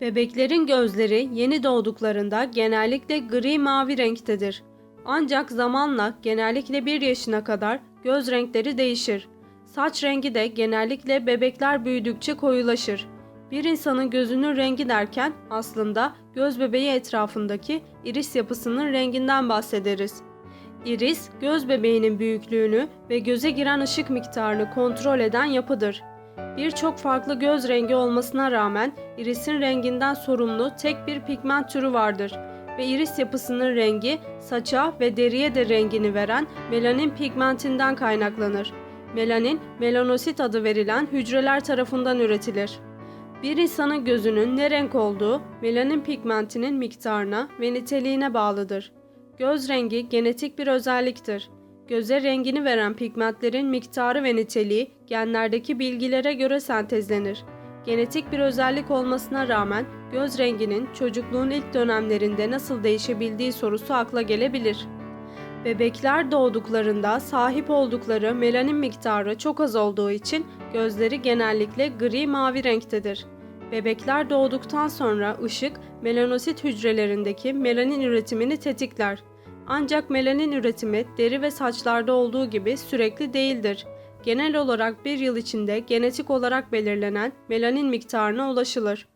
Bebeklerin gözleri yeni doğduklarında genellikle gri mavi renktedir. Ancak zamanla genellikle 1 yaşına kadar göz renkleri değişir. Saç rengi de genellikle bebekler büyüdükçe koyulaşır. Bir insanın gözünün rengi derken aslında göz bebeği etrafındaki iris yapısının renginden bahsederiz. Iris, göz bebeğinin büyüklüğünü ve göze giren ışık miktarını kontrol eden yapıdır. Birçok farklı göz rengi olmasına rağmen irisin renginden sorumlu tek bir pigment türü vardır ve iris yapısının rengi saça ve deriye de rengini veren melanin pigmentinden kaynaklanır. Melanin, melanosit adı verilen hücreler tarafından üretilir. Bir insanın gözünün ne renk olduğu melanin pigmentinin miktarına ve niteliğine bağlıdır. Göz rengi genetik bir özelliktir. Göze rengini veren pigmentlerin miktarı ve niteliği genlerdeki bilgilere göre sentezlenir. Genetik bir özellik olmasına rağmen göz renginin çocukluğun ilk dönemlerinde nasıl değişebildiği sorusu akla gelebilir. Bebekler doğduklarında sahip oldukları melanin miktarı çok az olduğu için gözleri genellikle gri mavi renktedir. Bebekler doğduktan sonra ışık melanosit hücrelerindeki melanin üretimini tetikler. Ancak melanin üretimi deri ve saçlarda olduğu gibi sürekli değildir. Genel olarak bir yıl içinde genetik olarak belirlenen melanin miktarına ulaşılır.